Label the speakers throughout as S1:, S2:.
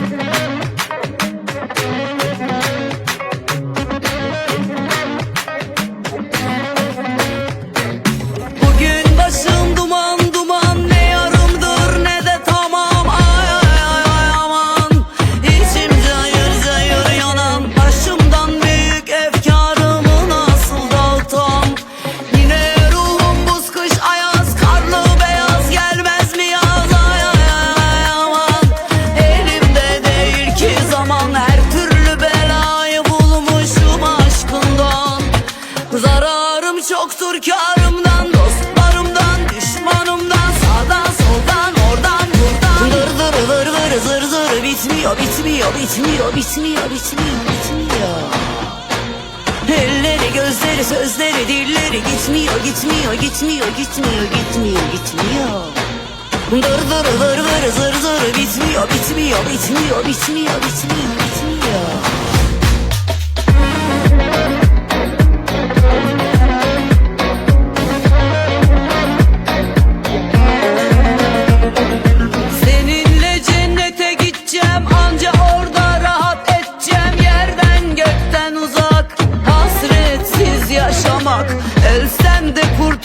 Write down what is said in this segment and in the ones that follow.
S1: Thank you. Zararım çoktur karımdan Dostlarımdan, düşmanımdan Sağdan, soldan, oradan, buradan. Dır dır vır vır zır zır Bitmiyor, bitmiyor, bitmiyor, bitmiyor, bitmiyor, bitmiyor. Elleri, gözleri, sözleri, dilleri Gitmiyor, gitmiyor, gitmiyor, gitmiyor, gitmiyor, gitmiyor. Dır dır vır vır zır zır Bitmiyor, bitmiyor, bitmiyor, bitmiyor, bitmiyor, bitmiyor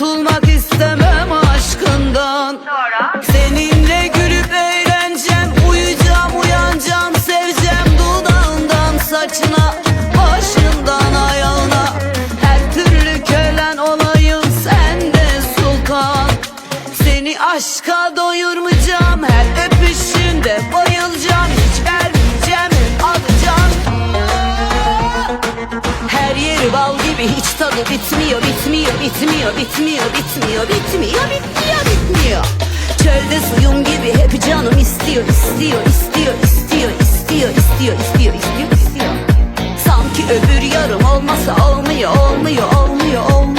S1: kurtulmak istemem aşkından. Seninle gülüp eğleneceğim uyuyacağım uyanacağım seveceğim dudağından saçına başından ayağına. Her türlü kölen olayım sende sultan. Seni aşka hiç tadı bitmiyor bitmiyor bitmiyor bitmiyor bitmiyor bitmiyor bitmiyor bitmiyor. Çölde suyum gibi hep canım istiyor istiyor istiyor istiyor istiyor istiyor istiyor istiyor istiyor. Sanki öbür yarım olmasa olmuyor olmuyor olmuyor olmuyor.